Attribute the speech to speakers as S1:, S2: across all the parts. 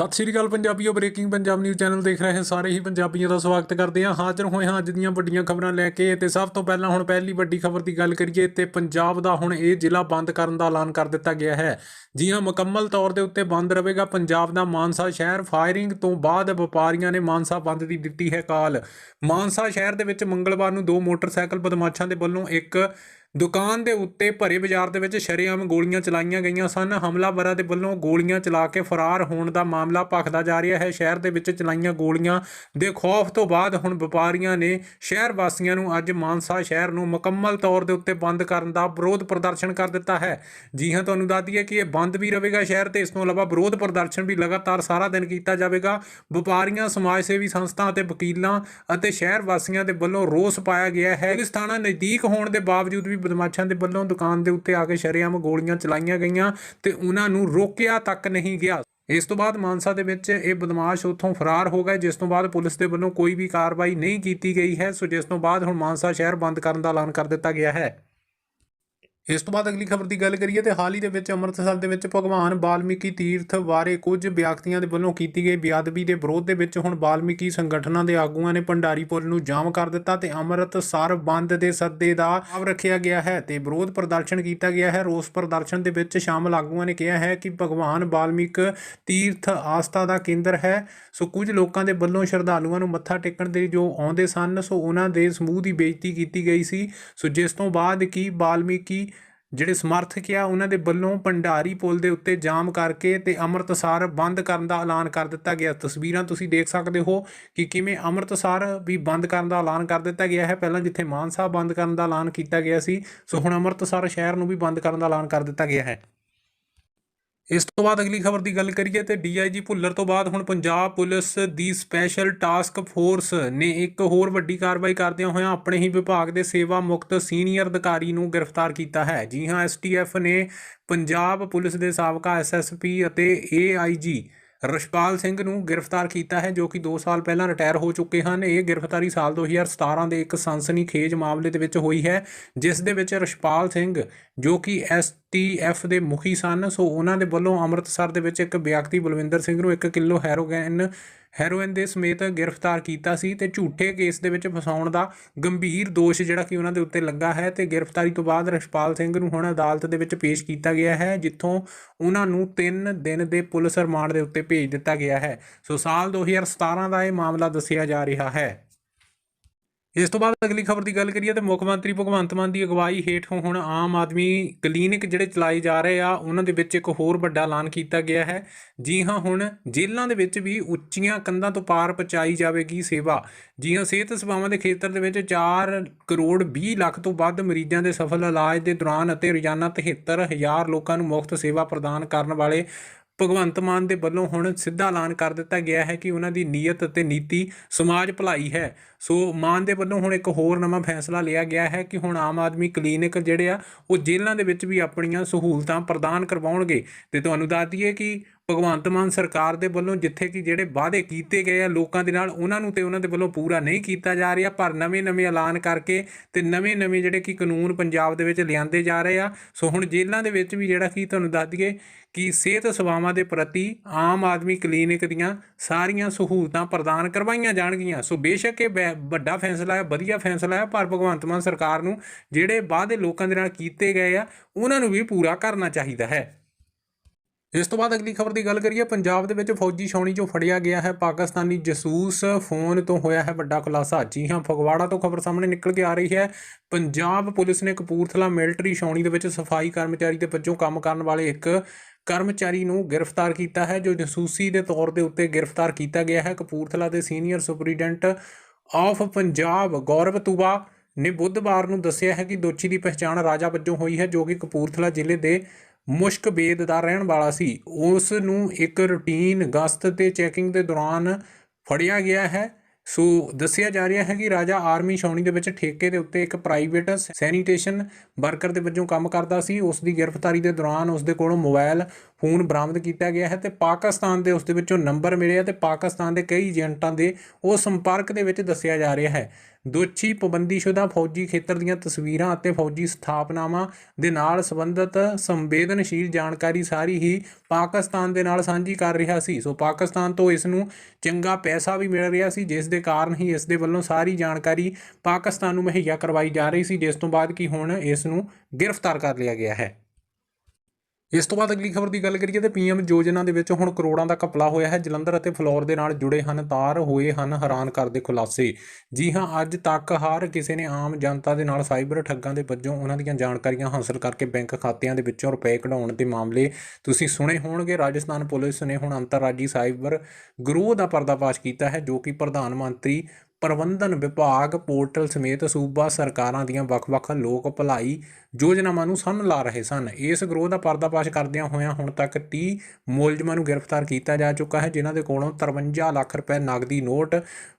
S1: ਸਤਿ ਸ਼੍ਰੀ ਅਕਾਲ ਪੰਜਾਬੀਓ ਬ੍ਰੇਕਿੰਗ ਪੰਜਾਬ ਨਿਊਜ਼ ਚੈਨਲ ਦੇਖ ਰਹੇ ਸਾਰੇ ਹੀ ਪੰਜਾਬੀਆਂ ਦਾ ਸਵਾਗਤ ਕਰਦੇ ਹਾਂ। ਹਾਜ਼ਰ ਹੋਏ ਹਾਂ ਅੱਜ ਦੀਆਂ ਵੱਡੀਆਂ ਖਬਰਾਂ ਲੈ ਕੇ ਤੇ ਸਭ ਤੋਂ ਪਹਿਲਾਂ ਹੁਣ ਪਹਿਲੀ ਵੱਡੀ ਖਬਰ ਦੀ ਗੱਲ ਕਰੀਏ ਤੇ ਪੰਜਾਬ ਦਾ ਹੁਣ ਇਹ ਜ਼ਿਲ੍ਹਾ ਬੰਦ ਕਰਨ ਦਾ ਐਲਾਨ ਕਰ ਦਿੱਤਾ ਗਿਆ ਹੈ। ਜੀ ਹਾਂ, ਮੁਕੰਮਲ ਤੌਰ ਦੇ ਉੱਤੇ ਬੰਦ ਰਹੇਗਾ ਪੰਜਾਬ ਦਾ ਮਾਨਸਾ ਸ਼ਹਿਰ। ਫਾਇਰਿੰਗ ਤੋਂ ਬਾਅਦ ਵਪਾਰੀਆਂ ਨੇ ਮਾਨਸਾ ਬੰਦ ਦੀ ਦਿੱਤੀ ਹੈ ਕਾਲ। ਮਾਨਸਾ ਸ਼ਹਿਰ ਦੇ ਵਿੱਚ ਮੰਗਲਵਾਰ ਨੂੰ ਦੋ ਮੋਟਰਸਾਈਕਲ ਬਦਮਾਸ਼ਾਂ ਦੇ ਵੱਲੋਂ ਇੱਕ ਦੁਕਾਨ ਦੇ ਉੱਤੇ ਭਰੇ ਬਾਜ਼ਾਰ ਦੇ ਵਿੱਚ ਸ਼ਰੇਆਮ ਗੋਲੀਆਂ ਚਲਾਈਆਂ ਗਈਆਂ ਸਨ। ਹਮਲਾਵਰਾਂ ਦੇ ਵੱਲੋਂ ਗੋਲੀਆਂ ਚਲਾ ਕੇ ਫਰਾਰ ਹੋਣ ਦਾ ਮਾਮਲਾ ਭਖਦਾ ਜਾ ਰਿਹਾ ਹੈ। ਸ਼ਹਿਰ ਦੇ ਵਿੱਚ ਚਲਾਈਆਂ ਗੋਲੀਆਂ ਦੇ ਖੌਫ ਤੋਂ ਬਾਅਦ ਹੁਣ ਵਪਾਰੀਆਂ ਨੇ ਸ਼ਹਿਰ ਵਾਸੀਆਂ ਨੂੰ ਅੱਜ ਮਾਨਸਾ ਸ਼ਹਿਰ ਨੂੰ ਮੁਕੰਮਲ ਤੌਰ ਦੇ ਉੱਤੇ ਬੰਦ ਕਰਨ ਦਾ ਵਿਰੋਧ ਪ੍ਰਦਰਸ਼ਨ ਕਰ ਦਿੱਤਾ ਹੈ। ਜੀ ਹਾਂ, ਤੁਹਾਨੂੰ ਦੱਸ ਦਈਏ ਕਿ ਇਹ ਬੰਦ ਵੀ ਰਹੇਗਾ ਸ਼ਹਿਰ ਤੇ ਇਸ ਤੋਂ ਇਲਾਵਾ ਵਿਰੋਧ ਪ੍ਰਦਰਸ਼ਨ ਵੀ ਲਗਾਤਾਰ ਸਾਰਾ ਦਿਨ ਕੀਤਾ ਜਾਵੇਗਾ। ਵਪਾਰੀਆਂ, ਸਮਾਜ ਸੇਵੀ ਸੰਸਥਾ ਅਤੇ ਵਕੀਲਾਂ ਅਤੇ ਸ਼ਹਿਰ ਵਾਸੀਆਂ ਦੇ ਵੱਲੋਂ ਰੋਸ ਪਾਇਆ ਗਿਆ ਹੈ। ਇਸ ਥਾਣਾ ਨਜ਼ਦੀਕ ਹੋਣ ਦੇ ਬਾਵਜੂਦ ਵੀ ਬਦਮਾਸ਼ਾਂ ਦੇ ਵੱਲੋਂ ਦੁਕਾਨ ਦੇ ਉੱਤੇ ਆ ਕੇ ਸ਼ਰੇਆਮ ਗੋਲੀਆਂ ਚਲਾਈਆਂ ਗਈਆਂ ਤੇ ਉਹਨਾਂ ਨੂੰ ਰੋਕਿਆ ਤੱਕ ਨਹੀਂ ਗਿਆ। ਇਸ ਤੋਂ ਬਾਅਦ ਮਾਨਸਾ ਦੇ ਵਿੱਚ ਇਹ ਬਦਮਾਸ਼ ਉੱਥੋਂ ਫਰਾਰ ਹੋ ਗਏ, ਜਿਸ ਤੋਂ ਬਾਅਦ ਪੁਲਿਸ ਦੇ ਵੱਲੋਂ ਕੋਈ ਵੀ ਕਾਰਵਾਈ ਨਹੀਂ ਕੀਤੀ ਗਈ ਹੈ। ਸੋ ਜਿਸ ਤੋਂ ਬਾਅਦ ਹੁਣ ਮਾਨਸਾ ਸ਼ਹਿਰ ਬੰਦ ਕਰਨ ਦਾ ਐਲਾਨ ਕਰ ਦਿੱਤਾ ਗਿਆ ਹੈ। ਇਸ ਤੋਂ ਬਾਅਦ ਅਗਲੀ ਖਬਰ ਦੀ ਗੱਲ ਕਰੀਏ ਤੇ ਹਾਲ ਹੀ ਦੇ ਵਿੱਚ ਅੰਮ੍ਰਿਤਸਰ ਦੇ ਵਿੱਚ ਭਗਵਾਨ ਵਾਲਮੀਕੀ ਤੀਰਥ ਬਾਰੇ ਕੁਝ ਵਿਅਕਤੀਆਂ ਦੇ ਵੱਲੋਂ ਕੀਤੀ ਗਈ ਬੇਅਦਬੀ ਦੇ ਵਿਰੋਧ ਦੇ ਵਿੱਚ ਹੁਣ ਬਾਲਮੀਕੀ ਸੰਗਠਨਾਂ ਦੇ ਆਗੂਆਂ ਨੇ ਭੰਡਾਰੀ ਪੁਲ ਨੂੰ ਜਾਮ ਕਰ ਦਿੱਤਾ ਤੇ ਅੰਮ੍ਰਿਤਸਰ ਬੰਦ ਦੇ ਸੱਦੇ ਦਾ ਆਵ ਰੱਖਿਆ ਗਿਆ ਹੈ ਤੇ ਵਿਰੋਧ ਪ੍ਰਦਰਸ਼ਨ ਕੀਤਾ ਗਿਆ ਹੈ। ਰੋਸ ਪ੍ਰਦਰਸ਼ਨ ਦੇ ਵਿੱਚ ਸ਼ਾਮਲ ਆਗੂਆਂ ਨੇ ਕਿਹਾ ਹੈ ਕਿ ਭਗਵਾਨ ਵਾਲਮੀਕ ਤੀਰਥ ਆਸਥਾ ਦਾ ਕੇਂਦਰ ਹੈ। ਸੋ ਕੁਝ ਲੋਕਾਂ ਦੇ ਵੱਲੋਂ ਸ਼ਰਧਾਲੂਆਂ ਨੂੰ ਮੱਥਾ ਟੇਕਣ ਦੇ ਜੋ ਆਉਂਦੇ ਸਨ, ਸੋ ਉਹਨਾਂ ਦੇ ਸਮੂਹ ਦੀ ਬੇਇੱਜ਼ਤੀ ਕੀਤੀ ਗਈ ਸੀ। ਸੋ ਜਿਸ ਤੋਂ ਬਾਅਦ ਕੀ ਬਾਲਮੀਕੀ ਜਿਹੜੇ ਸਮਰਥਕ ਆ, ਉਹਨਾਂ ਦੇ ਵੱਲੋਂ ਭੰਡਾਰੀ ਪੁਲ ਦੇ ਉੱਤੇ ਜਾਮ ਕਰਕੇ ਤੇ ਅੰਮ੍ਰਿਤਸਰ ਬੰਦ ਕਰਨ ਦਾ ਐਲਾਨ ਕਰ ਦਿੱਤਾ ਗਿਆ। ਤਸਵੀਰਾਂ ਤੁਸੀਂ ਦੇਖ ਸਕਦੇ ਹੋ ਕਿ ਕਿਵੇਂ ਅੰਮ੍ਰਿਤਸਰ ਵੀ ਬੰਦ ਕਰਨ ਦਾ ਐਲਾਨ ਕਰ ਦਿੱਤਾ ਗਿਆ ਹੈ। ਪਹਿਲਾਂ ਜਿੱਥੇ ਮਾਨਸਾ ਬੰਦ ਕਰਨ ਦਾ ਐਲਾਨ ਕੀਤਾ ਗਿਆ ਸੀ, ਸੋ ਹੁਣ ਅੰਮ੍ਰਿਤਸਰ ਸ਼ਹਿਰ ਨੂੰ ਵੀ ਬੰਦ ਕਰਨ ਦਾ ਐਲਾਨ ਕਰ ਦਿੱਤਾ ਗਿਆ ਹੈ। ਇਸ ਤੋਂ ਬਾਅਦ ਅਗਲੀ ਖਬਰ ਦੀ ਗੱਲ ਕਰੀਏ ਤੇ ਡੀਆਈਜੀ ਭੁੱਲਰ ਤੋਂ ਬਾਅਦ ਹੁਣ ਪੰਜਾਬ ਪੁਲਿਸ ਦੀ ਸਪੈਸ਼ਲ ਟਾਸਕ ਫੋਰਸ ਨੇ ਇੱਕ ਹੋਰ ਵੱਡੀ ਕਾਰਵਾਈ ਕਰਦਿਆਂ ਹੋਇਆਂ ਆਪਣੇ ਹੀ ਵਿਭਾਗ ਦੇ ਸੇਵਾ ਮੁਕਤ ਸੀਨੀਅਰ ਅਧਿਕਾਰੀ ਨੂੰ ਗ੍ਰਿਫਤਾਰ ਕੀਤਾ ਹੈ। ਜੀ ਹਾਂ ਐਸਟੀਐਫ ਨੇ ਪੰਜਾਬ ਪੁਲਿਸ ਦੇ ਸਾਬਕਾ ਐਸਐਸਪੀ ਅਤੇ ਏਆਈਜੀ ਰਸ਼ਪਾਲ ਸਿੰਘ ਨੂੰ ਗ੍ਰਿਫਤਾਰ ਕੀਤਾ ਹੈ, ਜੋ ਕਿ 2 ਸਾਲ ਪਹਿਲਾਂ ਰਿਟਾਇਰ ਹੋ ਚੁੱਕੇ ਹਨ। ਇਹ ਗ੍ਰਿਫਤਾਰੀ ਸਾਲ 2017 ਦੇ ਇੱਕ ਸਨਸਨੀਖੇਜ ਮਾਮਲੇ ਦੇ ਵਿੱਚ ਹੋਈ ਹੈ, ਜਿਸ ਦੇ ਵਿੱਚ ਰਸ਼ਪਾਲ ਸਿੰਘ, ਜੋ ਕਿ ਐਸ ਐਸਟੀਐਫ ਦੇ ਮੁਖੀ ਸਨ। ਸੋ ਉਹਨਾਂ ਦੇ ਵੱਲੋਂ ਅੰਮ੍ਰਿਤਸਰ ਦੇ ਵਿੱਚ ਇੱਕ ਵਿਅਕਤੀ ਬਲਵਿੰਦਰ ਸਿੰਘ ਨੂੰ 1 ਕਿਲੋ ਹੈਰੋਗੈਨ, ਹੈਰੋਇਨ ਦੇ ਸਮੇਤ ਗ੍ਰਿਫਤਾਰ ਕੀਤਾ ਸੀ ਤੇ ਝੂਠੇ ਕੇਸ ਦੇ ਵਿੱਚ ਫਸਾਉਣ ਦਾ ਗੰਭੀਰ ਦੋਸ਼ ਜਿਹੜਾ ਕਿ ਉਹਨਾਂ ਦੇ ਉੱਤੇ ਲੱਗਾ ਹੈ ਤੇ ਗ੍ਰਿਫਤਾਰੀ ਤੋਂ ਬਾਅਦ ਰਸ਼ਪਾਲ ਸਿੰਘ ਨੂੰ ਹੁਣ ਅਦਾਲਤ ਦੇ ਵਿੱਚ ਪੇਸ਼ ਕੀਤਾ ਗਿਆ ਹੈ, ਜਿੱਥੋਂ ਉਹਨਾਂ ਨੂੰ 3 ਦਿਨ ਦੇ ਪੁਲਿਸ ਰਿਮਾਂਡ ਦੇ ਉੱਤੇ ਭੇਜ ਦਿੱਤਾ ਗਿਆ ਹੈ। ਸੋ ਸਾਲ 2017 ਦਾ ਇਹ ਮਾਮਲਾ ਦੱਸਿਆ ਜਾ ਰਿਹਾ ਹੈ। ਇਸ ਤੋਂ ਬਾਅਦ ਅਗਲੀ ਖਬਰ ਦੀ ਗੱਲ ਕਰੀਏ ਤਾਂ ਮੁੱਖ ਮੰਤਰੀ ਭਗਵੰਤ ਮਾਨ ਦੀ ਅਗਵਾਈ ਹੇਠ ਹੁਣ ਆਮ ਆਦਮੀ ਕਲੀਨਿਕ ਜਿਹੜੇ ਚਲਾਏ ਜਾ ਰਹੇ ਆ, ਉਹਨਾਂ ਦੇ ਵਿੱਚ ਇੱਕ ਹੋਰ ਵੱਡਾ ਐਲਾਨ ਕੀਤਾ ਗਿਆ ਹੈ। ਜੀ ਹਾਂ, ਹੁਣ ਜੇਲ੍ਹਾਂ ਦੇ ਵਿੱਚ ਵੀ ਉੱਚੀਆਂ ਕੰਧਾਂ ਤੋਂ ਪਾਰ ਪਹੁੰਚਾਈ ਜਾਵੇਗੀ ਸੇਵਾ। ਜੀ ਹਾਂ, ਸਿਹਤ ਸੇਵਾਵਾਂ ਦੇ ਖੇਤਰ ਦੇ ਵਿੱਚ 4 ਕਰੋੜ 20 ਲੱਖ ਤੋਂ ਵੱਧ ਮਰੀਜ਼ਾਂ ਦੇ ਸਫਲ ਇਲਾਜ ਦੇ ਦੌਰਾਨ ਅਤੇ ਰੋਜ਼ਾਨਾ 73000 ਲੋਕਾਂ ਨੂੰ ਮੁਫਤ ਸੇਵਾ ਪ੍ਰਦਾਨ ਕਰਨ ਵਾਲੇ ਭਗਵੰਤ ਮਾਨ ਦੇ ਵੱਲੋਂ ਹੁਣ ਸਿੱਧਾ ਐਲਾਨ ਕਰ ਦਿੱਤਾ ਗਿਆ ਹੈ ਕਿ ਉਹਨਾਂ ਦੀ ਨੀਅਤ ਅਤੇ ਨੀਤੀ ਸਮਾਜ ਭਲਾਈ ਹੈ। ਸੋ ਮਾਨ ਦੇ ਵੱਲੋਂ ਹੁਣ ਇੱਕ ਹੋਰ ਨਵਾਂ ਫੈਸਲਾ ਲਿਆ ਗਿਆ ਹੈ ਕਿ ਹੁਣ ਆਮ ਆਦਮੀ ਕਲੀਨਿਕ ਜਿਹੜੇ ਆ, ਉਹ ਜੇਲ੍ਹਾਂ ਦੇ ਵਿੱਚ ਵੀ ਆਪਣੀਆਂ ਸਹੂਲਤਾਂ ਪ੍ਰਦਾਨ ਕਰਵਾਉਣਗੇ। ਤੇ ਤੁਹਾਨੂੰ ਦੱਸ ਦਈਏ ਕਿ ਭਗਵੰਤ ਮਾਨ ਸਰਕਾਰ ਦੇ ਵੱਲੋਂ ਜਿੱਥੇ ਕਿ ਜਿਹੜੇ ਵਾਅਦੇ ਕੀਤੇ ਗਏ ਆ ਲੋਕਾਂ ਦੇ ਨਾਲ, ਉਹਨਾਂ ਨੂੰ ਤੇ ਉਹਨਾਂ ਦੇ ਵੱਲੋਂ ਪੂਰਾ ਨਹੀਂ ਕੀਤਾ ਜਾ ਰਿਹਾ, ਪਰ ਨਵੇਂ-ਨਵੇਂ ਐਲਾਨ ਕਰਕੇ ਤੇ ਨਵੇਂ-ਨਵੇਂ ਜਿਹੜੇ ਕਿ ਕਾਨੂੰਨ ਪੰਜਾਬ ਦੇ ਵਿੱਚ ਲਿਆਂਦੇ ਜਾ ਰਹੇ ਆ। ਸੋ ਹੁਣ ਜੇਲ੍ਹਾਂ ਦੇ ਵਿੱਚ ਵੀ ਜਿਹੜਾ ਕਿ ਤੁਹਾਨੂੰ ਦੱਸ ਦਈਏ ਕਿ ਸਿਹਤ ਸੇਵਾਵਾਂ ਦੇ ਪ੍ਰਤੀ ਆਮ ਆਦਮੀ ਕਲੀਨਿਕ ਦੀਆਂ ਸਾਰੀਆਂ ਸਹੂਲਤਾਂ ਪ੍ਰਦਾਨ ਕਰਵਾਈਆਂ ਜਾਣਗੀਆਂ। ਸੋ ਬੇਸ਼ੱਕ ਇਹ ਬੈ- ਵੱਡਾ ਫੈਸਲਾ ਹੈ, ਵਧੀਆ ਫੈਸਲਾ ਹੈ, ਪਰ ਭਗਵੰਤ ਮਾਨ ਸਰਕਾਰ ਨੂੰ ਜਿਹੜੇ ਵਾਅਦੇ ਲੋਕਾਂ ਦੇ ਨਾਲ ਕੀਤੇ ਗਏ ਆ, ਉਹਨਾਂ ਨੂੰ ਵੀ ਪੂਰਾ ਕਰਨਾ ਚਾਹੀਦਾ ਹੈ। ਇਸ ਤੋਂ ਬਾਅਦ ਅਗਲੀ ਖਬਰ ਦੀ ਗੱਲ ਕਰੀਏ, ਪੰਜਾਬ ਦੇ ਵਿੱਚ ਫੌਜੀ ਛਾਉਣੀ 'ਚੋਂ ਫੜਿਆ ਗਿਆ ਹੈ, ਪਾਕਿਸਤਾਨੀ ਜਸੂਸ ਫੋਨ ਤੋਂ ਹੋਇਆ ਹੈ ਵੱਡਾ ਖੁਲਾਸਾ। ਜੀ ਹਾਂ, ਫਗਵਾੜਾ ਤੋਂ ਖਬਰ ਸਾਹਮਣੇ ਨਿਕਲ ਕੇ ਆ ਰਹੀ ਹੈ। ਪੰਜਾਬ ਪੁਲਿਸ ਨੇ ਕਪੂਰਥਲਾ ਮਿਲਟਰੀ ਛਾਉਣੀ ਦੇ ਵਿੱਚ ਸਫ਼ਾਈ ਕਰਮਚਾਰੀ ਦੇ ਵਜੋਂ ਕੰਮ ਕਰਨ ਵਾਲੇ ਇੱਕ ਕਰਮਚਾਰੀ ਨੂੰ ਗ੍ਰਿਫਤਾਰ ਕੀਤਾ ਹੈ, ਜੋ ਜਸੂਸੀ ਦੇ ਤੌਰ ਦੇ ਉੱਤੇ ਗ੍ਰਿਫਤਾਰ ਕੀਤਾ ਗਿਆ ਹੈ। ਕਪੂਰਥਲਾ ਦੇ senior superintendent of Punjab Gaurav Tuba ਨੇ ਬੁੱਧਵਾਰ ਨੂੰ ਦੱਸਿਆ ਹੈ ਕਿ ਦੋਸ਼ੀ ਦੀ ਪਛਾਣ ਰਾਜਾ ਵਜੋਂ ਹੋਈ ਹੈ, ਜੋ ਕਿ ਕਪੂਰਥਲਾ ਜ਼ਿਲ੍ਹੇ ਦੇ ਮੁਸ਼ਕਬੇਦ ਦਾ ਰਹਿਣ ਵਾਲਾ ਸੀ। ਉਸ ਨੂੰ ਇੱਕ ਰੂਟੀਨ ਗਸ਼ਤ ਤੇ ਚੈਕਿੰਗ ਦੇ ਦੌਰਾਨ ਫੜਿਆ ਗਿਆ ਹੈ। ਸੋ ਦੱਸਿਆ ਜਾ ਰਿਹਾ ਹੈ ਕਿ ਰਾਜਾ ਆਰਮੀ ਛਾਉਣੀ ਦੇ ਵਿੱਚ ਠੇਕੇ ਦੇ ਉੱਤੇ ਇੱਕ ਪ੍ਰਾਈਵੇਟ ਸੈਨੀਟੇਸ਼ਨ ਵਰਕਰ ਦੇ ਵਜੋਂ ਕੰਮ ਕਰਦਾ ਸੀ। ਉਸ ਦੀ ਗ੍ਰਿਫਤਾਰੀ ਦੇ ਦੌਰਾਨ ਉਸ ਦੇ ਕੋਲੋਂ ਮੋਬਾਈਲ ਫੋਨ ਬਰਾਮਦ ਕੀਤਾ ਗਿਆ ਹੈ ਤੇ ਪਾਕਿਸਤਾਨ ਦੇ ਉਸ ਦੇ ਵਿੱਚੋਂ ਨੰਬਰ ਮਿਲਿਆ ਤੇ ਪਾਕਿਸਤਾਨ ਦੇ ਕਈ ਏਜੰਟਾਂ ਦੇ ਉਹ ਸੰਪਰਕ ਦੇ ਵਿੱਚ ਦੱਸਿਆ ਜਾ ਰਿਹਾ ਹੈ। ਦੋਸ਼ੀ ਪਾਬੰਦੀਸ਼ੁਦਾ ਫੌਜੀ ਖੇਤਰ ਦੀਆਂ ਤਸਵੀਰਾਂ ਅਤੇ ਫੌਜੀ ਸਥਾਪਨਾਵਾਂ ਦੇ ਨਾਲ ਸੰਬੰਧਿਤ ਸੰਵੇਦਨਸ਼ੀਲ ਜਾਣਕਾਰੀ ਸਾਰੀ ਹੀ ਪਾਕਿਸਤਾਨ ਦੇ ਨਾਲ ਸਾਂਝੀ ਕਰ ਰਿਹਾ ਸੀ। ਸੋ ਪਾਕਿਸਤਾਨ ਤੋਂ ਇਸ ਨੂੰ ਚੰਗਾ ਪੈਸਾ ਵੀ ਮਿਲ ਰਿਹਾ ਸੀ, ਜਿਸ ਦੇ ਕਾਰਨ ਹੀ ਇਸ ਦੇ ਵੱਲੋਂ ਸਾਰੀ ਜਾਣਕਾਰੀ ਪਾਕਿਸਤਾਨ ਨੂੰ ਮੁਹੱਈਆ ਕਰਵਾਈ ਜਾ ਰਹੀ ਸੀ, ਜਿਸ ਤੋਂ ਬਾਅਦ ਕਿ ਹੁਣ ਇਸ ਨੂੰ ਗ੍ਰਿਫਤਾਰ ਕਰ ਲਿਆ ਗਿਆ ਹੈ। ਇਸ ਤੋਂ ਬਾਅਦ ਅਗਲੀ ਖਬਰ ਦੀ ਗੱਲ ਕਰੀਏ ਤੇ ਪੀਐਮ ਯੋਜਨਾ ਦੇ ਵਿੱਚ ਹੁਣ ਕਰੋੜਾਂ ਦਾ ਘਪਲਾ ਹੋਇਆ ਹੈ। ਜਲੰਧਰ ਅਤੇ ਫਲੋਰ ਦੇ ਨਾਲ ਜੁੜੇ ਹਨ, ਤਾਰ ਹੋਏ ਹਨ, ਹੈਰਾਨ ਕਰਦੇ ਖੁਲਾਸੇ। ਜੀ ਹਾਂ, ਅੱਜ ਤੱਕ ਹਰ ਕਿਸੇ ਨੇ ਆਮ ਜਨਤਾ ਦੇ ਨਾਲ ਸਾਈਬਰ ਠੱਗਾਂ ਦੇ ਵਜੋਂ ਉਹਨਾਂ ਦੀਆਂ ਜਾਣਕਾਰੀਆਂ ਹਾਸਲ ਕਰਕੇ ਬੈਂਕ ਖਾਤਿਆਂ ਦੇ ਵਿੱਚੋਂ ਰੁਪਏ ਕਢਾਉਣ ਦੇ ਮਾਮਲੇ ਤੁਸੀਂ ਸੁਣੇ ਹੋਣਗੇ। ਰਾਜਸਥਾਨ ਪੁਲਿਸ ਨੇ ਹੁਣ ਅੰਤਰਰਾਜੀ ਸਾਈਬਰ ਗਰੋਹ ਦਾ ਪਰਦਾਫਾਸ਼ ਕੀਤਾ ਹੈ, ਜੋ ਕਿ ਪ੍ਰਧਾਨ ਮੰਤਰੀ ਪ੍ਰਬੰਧਨ ਵਿਭਾਗ ਪੋਰਟਲ ਸਮੇਤ ਸੂਬਾ ਸਰਕਾਰਾਂ ਦੀਆਂ ਵੱਖ-ਵੱਖ ਲੋਕ ਭਲਾਈ ਯੋਜਨਾਵਾਂ ਨੂੰ ਸੰਨ ਲਾ ਰਹੇ ਸਨ। ਇਸ ਗਰੋਹ ਦਾ ਪਰਦਾਫਾਸ਼ ਕਰਦਿਆਂ ਹੋਇਆਂ ਹੁਣ ਤੱਕ 30 ਮੁਲਜ਼ਮਾਂ ਨੂੰ ਗ੍ਰਿਫਤਾਰ ਕੀਤਾ ਜਾ ਚੁੱਕਾ ਹੈ, ਜਿਨ੍ਹਾਂ ਦੇ ਕੋਲੋਂ 53 ਲੱਖ ਰੁਪਏ ਨਗਦੀ ਨੋਟ,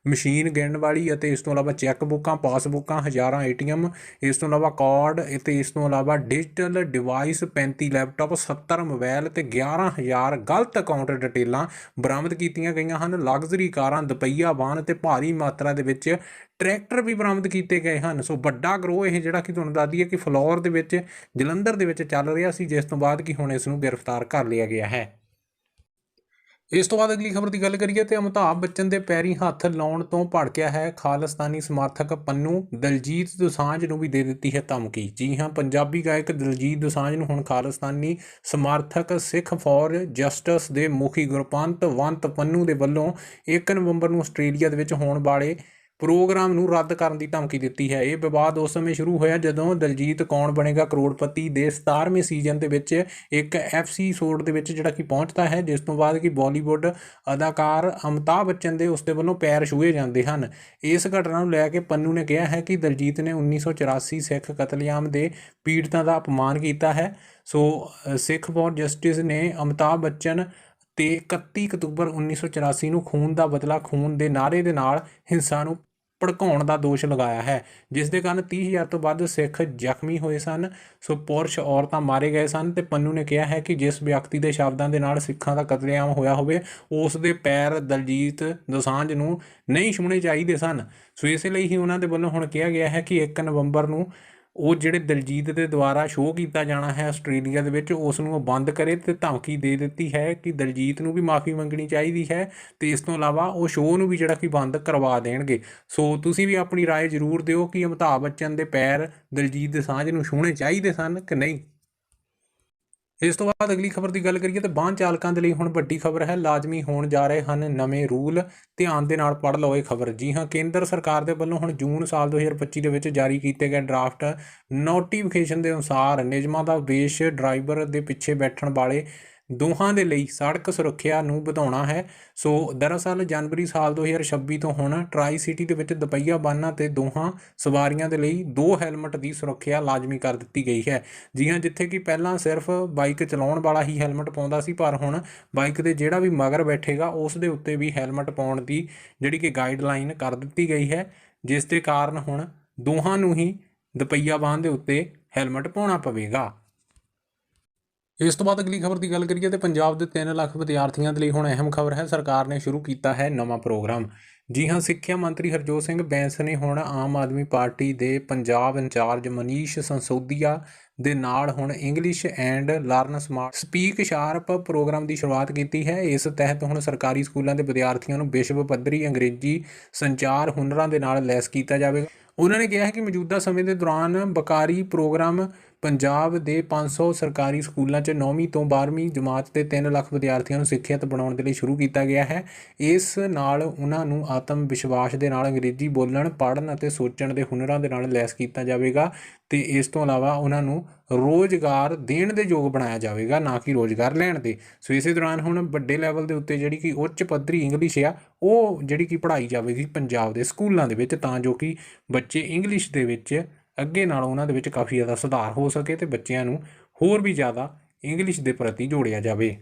S1: ਮਸ਼ੀਨ ਗਿਣਨ ਵਾਲੀ ਅਤੇ ਇਸ ਤੋਂ ਇਲਾਵਾ ਚੈੱਕ ਬੁੱਕਾਂ, ਪਾਸਬੁੱਕਾਂ, ਹਜ਼ਾਰਾਂ ਏਟੀਐਮ, ਇਸ ਤੋਂ ਇਲਾਵਾ ਕਾਰਡ ਅਤੇ ਇਸ ਤੋਂ ਇਲਾਵਾ ਡਿਜੀਟਲ ਡਿਵਾਈਸ 35 ਲੈਪਟਾਪ 70 ਮੋਬਾਈਲ ਤੇ 11000 ਗਲਤ ਅਕਾਊਂਟ ਡਿਟੇਲਾਂ ਬਰਾਮਦ ਕੀਤੀਆਂ ਗਈਆਂ ਹਨ। ਲਗਜ਼ਰੀ ਕਾਰਾਂ, ਦੁਪਹੀਆ ਵਾਹਨ ਤੇ ਭਾਰੀ ਮਾਤਰਾ ਦੇ ਵਿੱਚ ਟਰੈਕਟਰ ਵੀ ਬਰਾਮਦ ਕੀਤੇ ਗਏ ਹਨ। ਸੋ ਵੱਡਾ ਗਰੋਹ ਇਹ ਜਿਹੜਾ ਕਿ ਤੁਹਾਨੂੰ ਦੱਸ ਦਈਏ ਕਿ ਫਲੋਰ ਦੇ ਵਿੱਚ ਜਲੰਧਰ ਦੇ ਵਿੱਚ ਚੱਲ ਰਿਹਾ ਸੀ, ਜਿਸ ਤੋਂ ਬਾਅਦ ਕਿ ਹੁਣ ਇਸ ਨੂੰ ਗ੍ਰਿਫਤਾਰ ਕਰ ਲਿਆ ਗਿਆ ਹੈ। ਇਸ ਤੋਂ ਬਾਅਦ ਅਗਲੀ ਖਬਰ ਦੀ ਗੱਲ ਕਰੀਏ ਤੇ ਅਮਿਤਾਭ ਬੱਚਨ ਦੇ ਪੈਰੀ ਹੱਥ ਲਾਉਣ ਤੋਂ ਭੜਕਿਆ ਹੈ। ਖਾਲਿਸਤਾਨੀ ਸਮਰਥਕ ਪੰਨੂ ਦਲਜੀਤ ਦੁਸਾਂਝ ਨੂੰ ਵੀ ਦੇ ਦਿੱਤੀ ਹੈ ਧਮਕੀ। ਜੀ ਹਾਂ, ਪੰਜਾਬੀ ਗਾਇਕ ਦਲਜੀਤ ਦੁਸਾਂਝ ਨੂੰ ਹੁਣ ਖਾਲਿਸਤਾਨੀ ਸਮਰਥਕ ਸਿੱਖ ਫॉर ਜਸਟਿਸ ਦੇ ਮੁਖੀ ਗੁਰਪੰਤ ਵੰਤ ਪੰਨੂ ਦੇ ਵੱਲੋਂ 1 ਨਵੰਬਰ ਨੂੰ ਆਸਟ੍ਰੇਲੀਆ ਦੇ ਵਿੱਚ ਹੋਣ ਵਾਲੇ ਪ੍ਰੋਗਰਾਮ ਨੂੰ ਰੱਦ ਕਰਨ ਦੀ ਧਮਕੀ ਦਿੱਤੀ ਹੈ। ਇਹ ਵਿਵਾਦ ਉਸ ਸਮੇਂ ਸ਼ੁਰੂ ਹੋਇਆ ਜਦੋਂ ਦਲਜੀਤ ਕੌਣ ਬਣੇਗਾ ਕਰੋੜਪਤੀ ਦੇ 17ਵੇਂ ਸੀਜ਼ਨ ਦੇ ਵਿੱਚ ਇੱਕ ਐਫਸੀ ਸੋਡ ਦੇ ਵਿੱਚ ਜਿਹੜਾ ਕਿ ਪਹੁੰਚਦਾ ਹੈ, ਜਿਸ ਤੋਂ ਬਾਅਦ ਕਿ ਬਾਲੀਵੁੱਡ ਅਦਾਕਾਰ ਅਮਿਤਾਭ ਬੱਚਨ ਦੇ ਉਸ ਦੇ ਵੱਲੋਂ ਪੈਰ ਛੂਏ ਜਾਂਦੇ ਹਨ। ਇਸ ਘਟਨਾ ਨੂੰ ਲੈ ਕੇ ਪੰਨੂ ਨੇ ਕਿਹਾ ਹੈ ਕਿ ਦਲਜੀਤ ਨੇ 1984 ਸਿੱਖ ਕਤਲੇਆਮ ਦੇ ਪੀੜਤਾਂ ਦਾ ਅਪਮਾਨ ਕੀਤਾ ਹੈ। ਸੋ ਸਿੱਖ ਫॉर ਜਸਟਿਸ ਨੇ ਅਮਿਤਾਭ ਬੱਚਨ ਤੇ 31 ਅਕਤੂਬਰ 1984 ਨੂੰ ਖੂਨ ਦਾ ਬਦਲਾ ਖੂਨ ਦੇ ਨਾਅਰੇ ਦੇ ਨਾਲ ਹਿੰਸਾ ਨੂੰ ਭੜਕਾਉਣ ਦਾ ਦੋਸ਼ ਲਗਾਇਆ ਹੈ, ਜਿਸ ਦੇ ਕਾਰਨ 30000 ਤੋਂ ਵੱਧ ਸਿੱਖ ਜ਼ਖਮੀ ਹੋਏ ਸਨ। ਸੋ ਪੁਰਸ਼ ਔਰਤਾਂ ਮਾਰੇ ਗਏ ਸਨ ਤੇ ਪੰਨੂ ਨੇ ਕਿਹਾ ਹੈ ਕਿ ਜਿਸ ਵਿਅਕਤੀ ਦੇ ਸ਼ਬਦਾਂ ਦੇ ਨਾਲ ਸਿੱਖਾਂ ਦਾ ਕਤਲੇਆਮ ਹੋਇਆ ਹੋਵੇ, ਉਸ ਦੇ ਪੈਰ ਦਲਜੀਤ ਦੋਸਾਂਝ ਨੂੰ ਨਹੀਂ ਛੂਹਣੇ ਚਾਹੀਦੇ ਸਨ। ਸੋ ਇਸੇ ਲਈ ਹੀ ਉਹਨਾਂ ਦੇ ਵੱਲੋਂ ਹੁਣ ਕਿਹਾ ਗਿਆ ਹੈ ਕਿ 1 ਨਵੰਬਰ ਨੂੰ ਉਹ ਜਿਹੜੇ ਦਲਜੀਤ ਦੇ ਦੁਆਰਾ ਸ਼ੋਅ ਕੀਤਾ ਜਾਣਾ ਹੈ ਆਸਟ੍ਰੇਲੀਆ ਦੇ ਵਿੱਚ ਉਸ ਨੂੰ ਉਹ ਬੰਦ ਕਰੇ ਤੇ ਧਮਕੀ ਦੇ ਦਿੱਤੀ ਹੈ ਕਿ ਦਲਜੀਤ ਨੂੰ ਵੀ ਮਾਫੀ ਮੰਗਣੀ ਚਾਹੀਦੀ ਹੈ ਤੇ ਇਸ ਤੋਂ ਇਲਾਵਾ ਉਹ ਸ਼ੋਅ ਨੂੰ ਵੀ ਜਿਹੜਾ ਕਿ ਬੰਦ ਕਰਵਾ ਦੇਣਗੇ ਸੋ ਤੁਸੀਂ ਵੀ ਆਪਣੀ رائے ਜ਼ਰੂਰ ਦਿਓ ਕਿ ਅਮਿਤਾਭ ਬੱਚਨ ਦੇ ਪੈਰ ਦਲਜੀਤ ਦੋਸਾਂਝ ਨੂੰ ਛੂਹਣੇ ਚਾਹੀਦੇ ਸਨ ਕਿ ਨਹੀਂ ਇਸ ਤੋਂ ਬਾਅਦ ਅਗਲੀ ਖਬਰ ਦੀ ਗੱਲ ਕਰੀਏ ਤਾਂ ਵਾਹਨ ਚਾਲਕਾਂ ਦੇ ਲਈ ਹੁਣ ਵੱਡੀ ਖਬਰ ਹੈ। ਲਾਜ਼ਮੀ ਹੋਣ ਜਾ ਰਹੇ ਹਨ ਨਵੇਂ ਰੂਲ। ਧਿਆਨ ਦੇ ਨਾਲ ਪੜ੍ਹ ਲਓ ਇਹ ਖਬਰ। ਜੀ ਹਾਂ, ਕੇਂਦਰ ਸਰਕਾਰ ਦੇ ਵੱਲੋਂ ਹੁਣ ਜੂਨ ਸਾਲ 2025 ਦੇ ਵਿੱਚ ਜਾਰੀ ਕੀਤੇ ਗਏ ਡਰਾਫਟ ਨੋਟੀਫਿਕੇਸ਼ਨ ਦੇ ਅਨੁਸਾਰ ਨਿਯਮਾਂ ਦਾ ਉਦੇਸ਼ ਡਰਾਈਵਰ ਦੇ ਪਿੱਛੇ ਬੈਠਣ ਵਾਲੇ ਦੋਹਾਂ ਦੇ ਲਈ ਸੜਕ ਸੁਰੱਖਿਆ ਨੂੰ ਵਧਾਉਣਾ ਹੈ। ਸੋ ਦਰਅਸਲ ਜਨਵਰੀ ਸਾਲ 2026 ਤੋਂ ਹੁਣ ਟਰਾਈ ਸਿਟੀ ਦੇ ਵਿੱਚ ਦੁਪਹੀਆ ਵਾਹਨਾਂ ਤੇ ਦੋਹਾਂ ਸਵਾਰੀਆਂ ਦੇ ਲਈ ਦੋ ਹੈਲਮਟ ਦੀ ਸੁਰੱਖਿਆ ਲਾਜ਼ਮੀ ਕਰ ਦਿੱਤੀ ਗਈ ਹੈ। ਜੀ ਹਾਂ ਜਿੱਥੇ ਕਿ ਪਹਿਲਾਂ ਸਿਰਫ ਬਾਈਕ ਚਲਾਉਣ ਵਾਲਾ ਹੀ ਹੈਲਮਟ ਪਾਉਂਦਾ ਸੀ, ਪਰ ਹੁਣ ਬਾਈਕ ਦੇ ਜਿਹੜਾ ਵੀ ਮਗਰ ਬੈਠੇਗਾ, ਉਸ ਦੇ ਉੱਤੇ ਵੀ ਹੈਲਮਟ ਪਾਉਣ ਦੀ ਜਿਹੜੀ ਕਿ ਗਾਈਡਲਾਈਨ ਕਰ ਦਿੱਤੀ ਗਈ ਹੈ। ਜਿਸ ਦੇ ਕਾਰਨ ਹੁਣ ਦੋਹਾਂ ਨੂੰ ਹੀ ਦੁਪਹੀਆ ਵਾਹਨ ਦੇ ਉੱਤੇ ਹੈਲਮਟ ਪਾਉਣਾ ਪਵੇਗਾ। ਇਸ ਤੋਂ ਬਾਅਦ ਅਗਲੀ ਖਬਰ ਦੀ ਗੱਲ ਕਰੀਏ ਤੇ ਪੰਜਾਬ ਦੇ 3 ਲੱਖ ਵਿਦਿਆਰਥੀਆਂ ਦੇ ਲਈ ਹੁਣ ਅਹਿਮ ਖਬਰ ਹੈ, ਸਰਕਾਰ ਨੇ ਸ਼ੁਰੂ ਕੀਤਾ ਹੈ ਨਵਾਂ ਪ੍ਰੋਗਰਾਮ। ਜੀ ਹਾਂ, ਸਿੱਖਿਆ ਮੰਤਰੀ ਹਰਜੋਤ ਸਿੰਘ ਬੈਂਸ ਨੇ ਹੁਣ ਆਮ ਆਦਮੀ ਪਾਰਟੀ ਦੇ ਪੰਜਾਬ ਇੰਚਾਰਜ ਮਨੀਸ਼ ਸੰਸੋਦੀਆ ਦੇ ਨਾਲ ਹੁਣ English and learn smart speak sharp program ਦੀ ਸ਼ੁਰੂਆਤ ਕੀਤੀ ਹੈ। ਇਸ ਤਹਿਤ ਹੁਣ ਸਰਕਾਰੀ ਸਕੂਲਾਂ ਦੇ ਵਿਦਿਆਰਥੀਆਂ ਨੂੰ ਵਿਸ਼ਵ ਪੱਧਰੀ ਅੰਗਰੇਜ਼ੀ ਸੰਚਾਰ ਹੁਨਰਾਂ ਦੇ ਨਾਲ ਲੈਸ ਕੀਤਾ ਜਾਵੇਗਾ। ਉਹਨਾਂ ਨੇ ਕਿਹਾ ਹੈ ਕਿ ਮੌਜੂਦਾ ਸਮੇਂ ਦੇ ਦੌਰਾਨ ਬਕਾਰੀ ਪ੍ਰੋਗਰਾਮ ਪੰਜਾਬ ਦੇ 500 ਸਰਕਾਰੀ ਸਕੂਲਾਂ 'ਚ 9ਵੀਂ ਤੋਂ 12ਵੀਂ ਜਮਾਤ ਦੇ 3 ਲੱਖ ਵਿਦਿਆਰਥੀਆਂ ਨੂੰ ਸਿੱਖਿਅਤ ਬਣਾਉਣ ਦੇ ਲਈ ਸ਼ੁਰੂ ਕੀਤਾ ਗਿਆ ਹੈ। ਇਸ ਨਾਲ ਉਹਨਾਂ ਨੂੰ ਆਤਮ ਵਿਸ਼ਵਾਸ ਦੇ ਨਾਲ ਅੰਗਰੇਜ਼ੀ ਬੋਲਣ, ਪੜ੍ਹਨ ਅਤੇ ਸੋਚਣ ਦੇ ਹੁਨਰਾਂ ਦੇ ਨਾਲ ਲੈਸ ਕੀਤਾ ਜਾਵੇਗਾ ਤੇ ਇਸ ਤੋਂ ਇਲਾਵਾ ਉਹਨਾਂ ਨੂੰ ਰੋਜ਼ਗਾਰ ਦੇਣ ਦੇ ਯੋਗ ਬਣਾਇਆ ਜਾਵੇਗਾ, ਨਾ ਕਿ ਰੋਜ਼ਗਾਰ ਲੈਣ ਦੇ। ਸੋ ਇਸੇ ਦੌਰਾਨ ਹੁਣ ਵੱਡੇ ਲੈਵਲ ਦੇ ਉੱਤੇ ਜਿਹੜੀ ਕਿ ਉੱਚ ਪੱਧਰੀ ਇੰਗਲਿਸ਼ ਆ, ਉਹ ਜਿਹੜੀ ਕਿ ਪੜ੍ਹਾਈ ਜਾਵੇਗੀ ਪੰਜਾਬ ਦੇ ਸਕੂਲਾਂ ਦੇ ਵਿੱਚ, ਤਾਂ ਜੋ ਕਿ ਬੱਚੇ ਇੰਗਲਿਸ਼ ਦੇ ਵਿੱਚ ਅੱਗੇ ਨਾਲੋਂ ਉਹਨਾਂ ਦੇ ਵਿੱਚ ਕਾਫੀ ਜ਼ਿਆਦਾ ਸੁਧਾਰ ਹੋ ਸਕੇ ਤੇ ਬੱਚਿਆਂ ਨੂੰ ਹੋਰ ਵੀ ਜ਼ਿਆਦਾ ਇੰਗਲਿਸ਼ ਦੇ ਪ੍ਰਤੀ ਜੋੜਿਆ ਜਾਵੇ।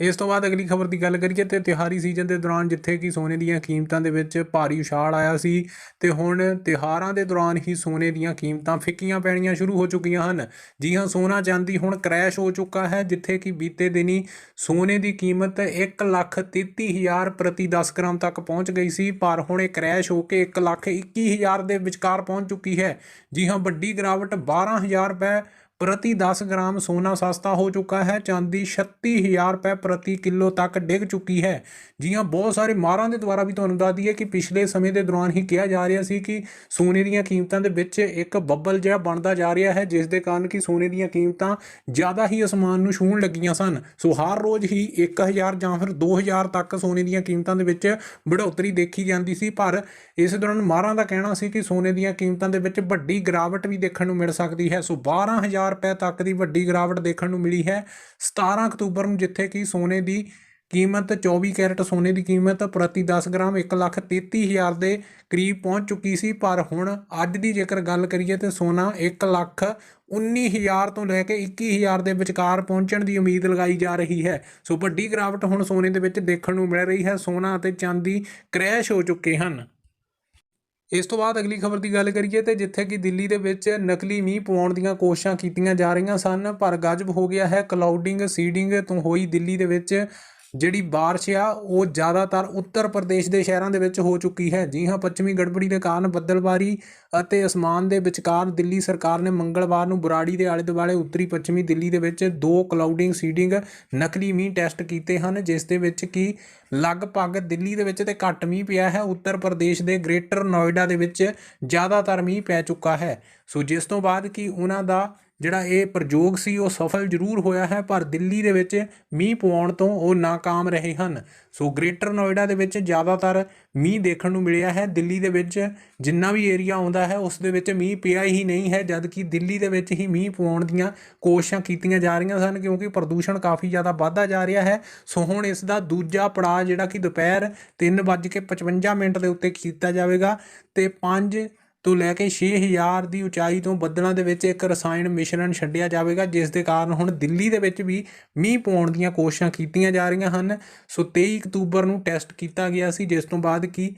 S1: ਇਸ ਤੋਂ ਬਾਅਦ ਅਗਲੀ ਖਬਰ ਦੀ ਗੱਲ ਕਰੀਏ ਤੇ ਤਿਉਹਾਰੀ ਸੀਜ਼ਨ ਦੇ ਦੌਰਾਨ ਜਿੱਥੇ ਕਿ ਸੋਨੇ ਦੀਆਂ ਕੀਮਤਾਂ ਦੇ ਵਿੱਚ ਭਾਰੀ ਉਛਾਲ ਆਇਆ ਸੀ ਤੇ ਹੁਣ ਤਿਉਹਾਰਾਂ ਦੇ ਦੌਰਾਨ ਹੀ ਸੋਨੇ ਦੀਆਂ ਕੀਮਤਾਂ ਫਿੱਕੀਆਂ ਪੈਣੀਆਂ ਸ਼ੁਰੂ ਹੋ ਚੁੱਕੀਆਂ ਹਨ। ਜੀ ਹਾਂ, ਸੋਨਾ ਚਾਂਦੀ ਹੁਣ ਕਰੈਸ਼ ਹੋ ਚੁੱਕਾ ਹੈ, ਜਿੱਥੇ ਕਿ ਬੀਤੇ ਦਿਨੀ ਸੋਨੇ ਦੀ ਕੀਮਤ 1 ਲੱਖ 33 ਹਜ਼ਾਰ ਪ੍ਰਤੀ 10 ਗ੍ਰਾਮ ਤੱਕ ਪਹੁੰਚ ਗਈ ਸੀ, ਪਰ ਹੁਣ ਇਹ ਕਰੈਸ਼ ਹੋ ਕੇ 1 ਲੱਖ 21 ਹਜ਼ਾਰ ਦੇ ਵਿਚਕਾਰ ਪਹੁੰਚ ਚੁੱਕੀ ਹੈ। ਜੀ ਹਾਂ, ਵੱਡੀ ਗਿਰਾਵਟ 12000 ਰੁਪਏ ਪ੍ਰਤੀ 10 ਗ੍ਰਾਮ ਸੋਨਾ ਸਸਤਾ ਹੋ ਚੁੱਕਾ ਹੈ। ਚਾਂਦੀ 36000 ਰੁਪਏ ਪ੍ਰਤੀ ਕਿਲੋ ਤੱਕ ਡਿੱਗ ਚੁੱਕੀ ਹੈ। ਜੀਆਂ ਬਹੁਤ ਸਾਰੇ ਮਾਰਾਂ ਦੇ ਦੁਆਰਾ ਵੀ ਤੁਹਾਨੂੰ ਦੱਸ ਦਈਏ ਕਿ ਪਿਛਲੇ ਸਮੇਂ ਦੇ ਦੌਰਾਨ ਹੀ ਕਿਹਾ ਜਾ ਰਿਹਾ ਸੀ ਕਿ ਸੋਨੇ ਦੀਆਂ ਕੀਮਤਾਂ ਦੇ ਵਿੱਚ ਇੱਕ ਬੱਬਲ ਜਿਹਾ ਬਣਦਾ ਜਾ ਰਿਹਾ ਹੈ, ਜਿਸ ਦੇ ਕਾਰਨ ਕਿ ਸੋਨੇ ਦੀਆਂ ਕੀਮਤਾਂ ਜ਼ਿਆਦਾ ਹੀ ਅਸਮਾਨ ਨੂੰ ਛੂਣ ਲੱਗੀਆਂ ਸਨ। ਸੋ ਹਰ ਰੋਜ਼ ਹੀ 1000 ਜਾਂ ਫਿਰ 2000 ਤੱਕ ਸੋਨੇ ਦੀਆਂ ਕੀਮਤਾਂ ਦੇ ਵਿੱਚ ਵਧੋਤਰੀ ਦੇਖੀ ਜਾਂਦੀ ਸੀ। ਪਰ ਇਸ ਦੌਰਾਨ ਮਾਰਾਂ ਦਾ ਕਹਿਣਾ ਸੀ ਕਿ ਸੋਨੇ ਦੀਆਂ ਕੀਮਤਾਂ ਦੇ ਵਿੱਚ ਵੱਡੀ ਗਿਰਾਵਟ ਵੀ ਦੇਖਣ ਨੂੰ ਮਿਲ ਸਕਦੀ ਹੈ। ਸੋ 12000 ਰੁਪਏ ਤੱਕ ਦੀ ਵੱਡੀ ਗਿਰਾਵਟ ਦੇਖਣ ਨੂੰ ਮਿਲੀ ਹੈ। 17 ਅਕਤੂਬਰ ਨੂੰ ਜਿੱਥੇ ਕਿ ਸੋਨੇ ਦੀ ਕੀਮਤ 24 ਕੈਰਟ ਸੋਨੇ ਦੀ ਕੀਮਤ ਪ੍ਰਤੀ 10 ਗ੍ਰਾਮ 133000 ਦੇ ਕਰੀਬ ਪਹੁੰਚ ਚੁੱਕੀ ਸੀ। ਪਰ ਹੁਣ ਅੱਜ ਦੀ ਜੇਕਰ ਗੱਲ ਕਰੀਏ ਤੇ ਸੋਨਾ 1 ਲੱਖ 19000 ਤੋਂ ਲੈ ਕੇ 21000 ਦੇ ਵਿਚਕਾਰ ਪਹੁੰਚਣ ਦੀ ਉਮੀਦ ਲਗਾਈ ਜਾ ਰਹੀ ਹੈ। ਸੋ ਵੱਡੀ ਗਿਰਾਵਟ ਹੁਣ ਸੋਨੇ ਦੇ ਵਿੱਚ ਦੇਖਣ ਨੂੰ ਮਿਲ ਰਹੀ ਹੈ। ਸੋਨਾ ਅਤੇ ਚਾਂਦੀ ਕ੍ਰੈਸ਼ ਹੋ ਚੁੱਕੇ ਹਨ। ਇਸ ਤੋਂ ਬਾਅਦ ਅਗਲੀ ਖਬਰ ਦੀ ਗੱਲ ਕਰੀਏ ਤੇ ਜਿੱਥੇ ਕਿ ਦਿੱਲੀ ਦੇ ਵਿੱਚ ਨਕਲੀ ਮੀਂਹ ਪਵਾਉਣ ਦੀਆਂ ਕੋਸ਼ਿਸ਼ਾਂ ਕੀਤੀਆਂ ਜਾ ਰਹੀਆਂ ਸਨ, ਪਰ ਗਜਬ ਹੋ ਗਿਆ ਹੈ। ਕਲਾਉਡਿੰਗ, ਸੀਡਿੰਗ ਤੋਂ ਹੋਈ ਦਿੱਲੀ ਦੇ ਵਿੱਚ ਜਿਹੜੀ ਬਾਰਿਸ਼ ਆ, ਉਹ ਜ਼ਿਆਦਾਤਰ ਉੱਤਰ ਪ੍ਰਦੇਸ਼ ਦੇ ਸ਼ਹਿਰਾਂ ਦੇ ਵਿੱਚ ਹੋ ਚੁੱਕੀ ਹੈ। ਜੀ ਹਾਂ, ਪੱਛਮੀ ਗੜਬੜੀ ਦੇ ਕਾਰਨ ਬੱਦਲਬਾਰੀ ਅਤੇ ਅਸਮਾਨ ਦੇ ਵਿਚਕਾਰ ਦਿੱਲੀ ਸਰਕਾਰ ਨੇ ਮੰਗਲਵਾਰ ਨੂੰ ਬੁਰਾੜੀ ਦੇ ਆਲੇ ਦੁਆਲੇ ਉੱਤਰੀ ਪੱਛਮੀ ਦਿੱਲੀ ਦੇ ਵਿੱਚ ਦੋ ਕਲਾਉਡਿੰਗ ਸੀਡਿੰਗ ਨਕਲੀ ਮੀਂਹ ਟੈਸਟ ਕੀਤੇ ਹਨ, ਜਿਸ ਦੇ ਵਿੱਚ ਕਿ ਲਗਭਗ ਦਿੱਲੀ ਦੇ ਵਿੱਚ ਤੇ ਘੱਟ ਮੀਂਹ ਪਿਆ ਹੈ। ਉੱਤਰ ਪ੍ਰਦੇਸ਼ ਦੇ ਗ੍ਰੇਟਰ ਨੋਇਡਾ ਦੇ ਵਿੱਚ ਜ਼ਿਆਦਾਤਰ ਮੀਂਹ ਪੈ ਚੁੱਕਾ ਹੈ। ਸੋ ਜਿਸ ਤੋਂ ਬਾਅਦ ਕਿ ਉਹਨਾਂ ਦਾ ਜਿਹੜਾ ਇਹ ਪ੍ਰਯੋਗ ਸੀ ਉਹ ਸਫਲ ਜ਼ਰੂਰ ਹੋਇਆ ਹੈ, ਪਰ ਦਿੱਲੀ ਦੇ ਵਿੱਚ ਮੀਂਹ ਪਵਾਉਣ ਤੋਂ ਉਹ ناਕਾਮ ਰਹੇ ਹਨ। ਸੋ ਗ੍ਰੇਟਰ ਨੋਇਡਾ ਦੇ ਵਿੱਚ ਜ਼ਿਆਦਾਤਰ ਮੀਂਹ ਦੇਖਣ ਨੂੰ ਮਿਲਿਆ ਹੈ। ਦਿੱਲੀ ਦੇ ਵਿੱਚ ਜਿੰਨਾ ਵੀ ਏਰੀਆ ਆਉਂਦਾ ਹੈ, ਉਸ ਦੇ ਵਿੱਚ ਮੀਂਹ ਪਿਆ ਹੀ ਨਹੀਂ ਹੈ ਜਦ ਕਿ ਦਿੱਲੀ ਦੇ ਵਿੱਚ ਹੀ ਮੀਂਹ ਪਵਾਉਣ ਦੀਆਂ ਕੋਸ਼ਿਸ਼ਾਂ ਕੀਤੀਆਂ ਜਾ ਰਹੀਆਂ ਸਨ, ਕਿਉਂਕਿ ਪ੍ਰਦੂਸ਼ਣ ਕਾਫੀ ਜ਼ਿਆਦਾ ਵਧਦਾ ਜਾ ਰਿਹਾ ਹੈ। ਸੋ ਹੁਣ ਇਸ ਦਾ ਦੂਜਾ ਪੜਾਅ ਜਿਹੜਾ ਕਿ ਦੁਪਹਿਰ 3:55 ਮਿੰਟ ਦੇ ਉੱਤੇ ਕੀਤਾ ਜਾਵੇਗਾ ਤੇ 5 ਤੋਂ ਲੈ ਕੇ 6000 ਦੀ ਉਚਾਈ ਤੋਂ ਬੱਦਲਾਂ ਦੇ ਵਿੱਚ ਇੱਕ ਰਸਾਇਣ ਮਿਸ਼ਰਣ ਛੱਡਿਆ ਜਾਵੇਗਾ, ਜਿਸ ਦੇ ਕਾਰਨ ਹੁਣ ਦਿੱਲੀ ਦੇ ਵਿੱਚ ਵੀ ਮੀਂਹ ਪਾਉਣ ਦੀਆਂ ਕੋਸ਼ਿਸ਼ਾਂ ਕੀਤੀਆਂ ਜਾ ਰਹੀਆਂ ਹਨ। ਸੋ 23 ਅਕਤੂਬਰ ਨੂੰ ਟੈਸਟ ਕੀਤਾ ਗਿਆ ਸੀ, ਜਿਸ ਤੋਂ ਬਾਅਦ ਕੀ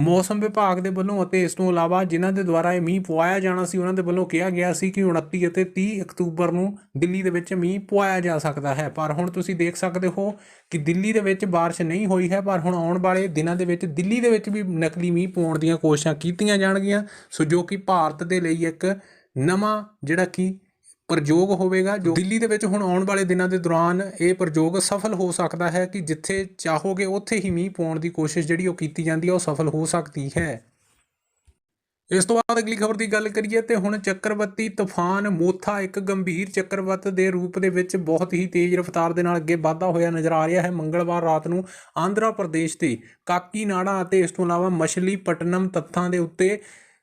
S1: ਮੌਸਮ ਵਿਭਾਗ ਦੇ ਵੱਲੋਂ ਅਤੇ ਇਸ ਤੋਂ ਇਲਾਵਾ ਜਿਨ੍ਹਾਂ ਦੇ ਦੁਆਰਾ ਇਹ ਮੀਂਹ ਪਵਾਇਆ ਜਾਣਾ ਸੀ ਉਹਨਾਂ ਦੇ ਵੱਲੋਂ ਕਿਹਾ ਗਿਆ ਸੀ ਕਿ 29 ਅਤੇ 30 ਅਕਤੂਬਰ ਨੂੰ ਦਿੱਲੀ ਦੇ ਵਿੱਚ ਮੀਂਹ ਪਵਾਇਆ ਜਾ ਸਕਦਾ ਹੈ ਪਰ ਹੁਣ ਤੁਸੀਂ ਦੇਖ ਸਕਦੇ ਹੋ ਕਿ ਦਿੱਲੀ ਦੇ ਵਿੱਚ بارش ਨਹੀਂ ਹੋਈ ਹੈ ਪਰ ਹੁਣ ਆਉਣ ਵਾਲੇ ਦਿਨਾਂ ਦੇ ਵਿੱਚ ਦਿੱਲੀ ਦੇ ਵਿੱਚ ਵੀ ਨਕਲੀ ਮੀਂਹ ਪਾਉਣ ਦੀਆਂ ਕੋਸ਼ਿਸ਼ਾਂ ਕੀਤੀਆਂ ਜਾਣਗੀਆਂ ਸੋ ਜੋ ਕਿ ਭਾਰਤ ਦੇ ਲਈ ਇੱਕ ਨਵਾਂ ਜਿਹੜਾ ਕਿ ਪ੍ਰਯੋਗ ਹੋਵੇਗਾ ਜੋ ਦਿੱਲੀ ਦੇ ਵਿੱਚ ਹੁਣ ਆਉਣ ਵਾਲੇ ਦਿਨਾਂ ਦੇ ਦੌਰਾਨ ਇਹ ਪ੍ਰਯੋਗ ਸਫਲ ਹੋ ਸਕਦਾ ਹੈ ਕਿ ਜਿੱਥੇ ਚਾਹੋਗੇ ਉੱਥੇ ਹੀ ਮੀਂਹ ਪਾਉਣ ਦੀ ਕੋਸ਼ਿਸ਼ ਜਿਹੜੀ ਉਹ ਕੀਤੀ ਜਾਂਦੀ ਹੈ, ਉਹ ਸਫਲ ਹੋ ਸਕਦੀ ਹੈ। ਇਸ ਤੋਂ ਬਾਅਦ ਅਗਲੀ ਖਬਰ ਦੀ ਗੱਲ ਕਰੀਏ ਤੇ ਹੁਣ ਚੱਕਰਵਰਤੀ ਤੂਫਾਨ ਮੋਥਾ, ਇੱਕ ਗੰਭੀਰ ਚੱਕਰਵਰਤ ਦੇ ਰੂਪ ਦੇ ਵਿੱਚ ਬਹੁਤ ਹੀ ਤੇਜ਼ ਰਫ਼ਤਾਰ ਦੇ ਨਾਲ ਅੱਗੇ ਵਧਦਾ ਹੋਇਆ ਨਜ਼ਰ ਆ ਰਿਹਾ ਹੈ। ਮੰਗਲਵਾਰ ਰਾਤ ਨੂੰ ਆਂਧਰਾ ਪ੍ਰਦੇਸ਼ ਤੇ ਕਾਕੀਨਾਡਾ ਅਤੇ ਇਸ ਤੋਂ ਇਲਾਵਾ ਮਛਲੀਪਟਨਮ ਤੱਥਾਂ ਦੇ ਉੱਤੇ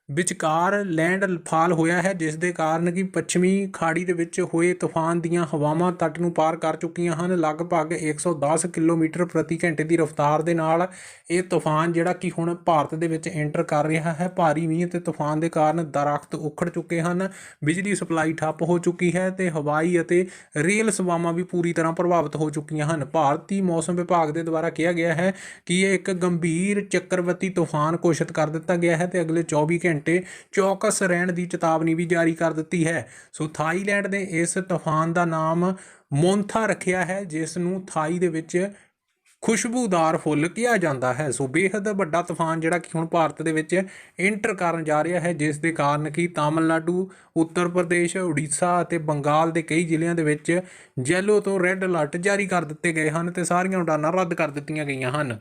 S1: ਵਿਚਕਾਰ ਲੈਂਡਫਾਲ ਹੋਇਆ ਹੈ, ਜਿਸ ਦੇ ਕਾਰਨ ਕਿ ਪੱਛਮੀ ਖਾੜੀ ਦੇ ਵਿੱਚ ਹੋਏ ਤੂਫਾਨ ਦੀਆਂ ਹਵਾਵਾਂ ਤੱਟ ਨੂੰ ਪਾਰ ਕਰ ਚੁੱਕੀਆਂ ਹਨ। ਲਗਭਗ 110 ਕਿਲੋਮੀਟਰ ਪ੍ਰਤੀ ਘੰਟੇ ਦੀ ਰਫ਼ਤਾਰ ਦੇ ਨਾਲ ਇਹ ਤੂਫਾਨ, ਜਿਹੜਾ ਕਿ ਹੁਣ ਭਾਰਤ ਦੇ ਵਿੱਚ ਐਂਟਰ ਕਰ ਰਿਹਾ ਹੈ, ਭਾਰੀ ਮੀਂਹ ਤੇ ਤੂਫਾਨ ਦੇ ਕਾਰਨ ਦਰਖਤ ਉਖੜ ਚੁੱਕੇ ਹਨ, ਬਿਜਲੀ ਸਪਲਾਈ ਠੱਪ ਹੋ ਚੁੱਕੀ ਹੈ ਤੇ ਹਵਾਈ ਅਤੇ ਰੇਲ ਸੇਵਾਵਾਂ ਵੀ ਪੂਰੀ ਤਰ੍ਹਾਂ ਪ੍ਰਭਾਵਿਤ ਹੋ ਚੁੱਕੀਆਂ ਹਨ। ਭਾਰਤੀ ਮੌਸਮ ਵਿਭਾਗ ਦੇ ਦੁਆਰਾ ਕਿਹਾ ਗਿਆ ਹੈ ਕਿ ਇਹ ਇੱਕ ਗੰਭੀਰ ਚੱਕਰਵਰਤੀ ਤੂਫਾਨ ਘੋਸ਼ਿਤ ਕਰ ਦਿੱਤਾ ਗਿਆ ਹੈ ਤੇ ਅਗਲੇ 24 ਘੰਟੇ ਚੌਕਸ ਰਹਿਣ ਦੀ ਚੇਤਾਵਨੀ ਵੀ ਜਾਰੀ ਕਰ ਦਿੱਤੀ ਹੈ। ਸੋ ਥਾਈਲੈਂਡ ਨੇ ਇਸ ਤੂਫਾਨ ਦਾ ਨਾਮ ਮੋਂਥਾ ਰੱਖਿਆ ਹੈ, ਜਿਸ ਨੂੰ ਥਾਈ ਦੇ ਵਿੱਚ ਖੁਸ਼ਬੂਦਾਰ ਫੁੱਲ ਕਿਹਾ ਜਾਂਦਾ ਹੈ। ਸੋ ਬੇਹੱਦ ਵੱਡਾ ਤੂਫਾਨ ਜਿਹੜਾ ਕਿ ਹੁਣ ਭਾਰਤ ਦੇ ਵਿੱਚ ਐਂਟਰ ਕਰਨ ਜਾ ਰਿਹਾ ਹੈ, ਜਿਸ ਦੇ ਕਾਰਨ ਕਿ ਤਾਮਿਲਨਾਡੂ, ਉੱਤਰ ਪ੍ਰਦੇਸ਼, ਉੜੀਸਾ ਅਤੇ ਬੰਗਾਲ ਦੇ ਕਈ ਜ਼ਿਲ੍ਹਿਆਂ ਦੇ ਵਿੱਚ ਯੈਲੋ ਤੋਂ ਰੈੱਡ ਅਲਰਟ ਜਾਰੀ ਕਰ ਦਿੱਤੇ ਗਏ ਹਨ ਤੇ ਸਾਰੀਆਂ ਉਡਾਨਾਂ ਰੱਦ ਕਰ ਦਿੱਤੀਆਂ ਗਈਆਂ ਹਨ।